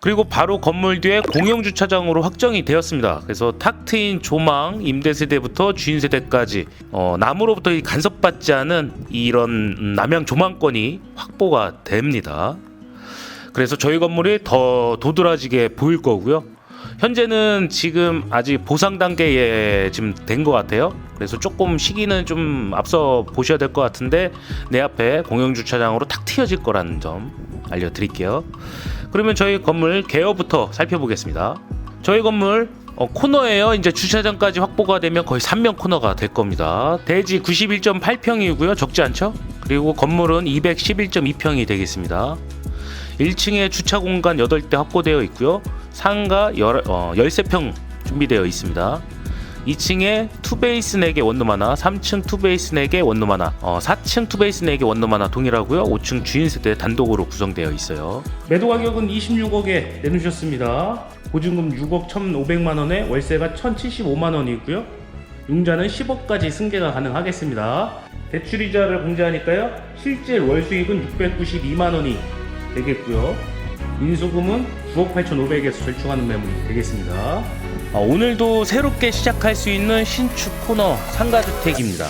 그리고 바로 건물 뒤에 공용 주차장으로 확정이 되었습니다. 그래서 탁 트인 조망 임대 세대부터 주인 세대까지 어, 나무로부터 이 간섭받지 않은 이런 음, 남향 조망권이 확보가 됩니다. 그래서 저희 건물이 더 도드라지게 보일 거고요. 현재는 지금 아직 보상 단계에 지금 된 것 같아요. 그래서 조금 시기는 좀 앞서 보셔야 될 것 같은데 내 앞에 공영 주차장으로 탁 트여질 거라는 점 알려드릴게요. 그러면 저희 건물 개요부터 살펴보겠습니다. 저희 건물 어, 코너예요. 이제 주차장까지 확보가 되면 거의 3면 코너가 될 겁니다. 대지 91.8평이고요. 적지 않죠? 그리고 건물은 211.2평이 되겠습니다. 1층에 주차 공간 8대 확보되어 있고요. 상가 열, 어, 13평 준비되어 있습니다. 2층에 투베이스 4개 원룸 하나, 3층 투베이스 4개 원룸 하나, 어, 4층 투베이스 4개 원룸 하나 동일하고요. 5층 주인 세대 단독으로 구성되어 있어요. 매도 가격은 26억에 내놓으셨습니다. 보증금 6억 1,500만 원에 월세가 1,075만 원이고요. 융자는 10억까지 승계가 가능하겠습니다. 대출이자를 공제하니까요. 실제 월 수익은 692만 원이 되겠고요. 인수금은 9억 8,500에서 절충하는 매물이 되겠습니다. 아, 오늘도 새롭게 시작할 수 있는 신축 코너 상가주택입니다.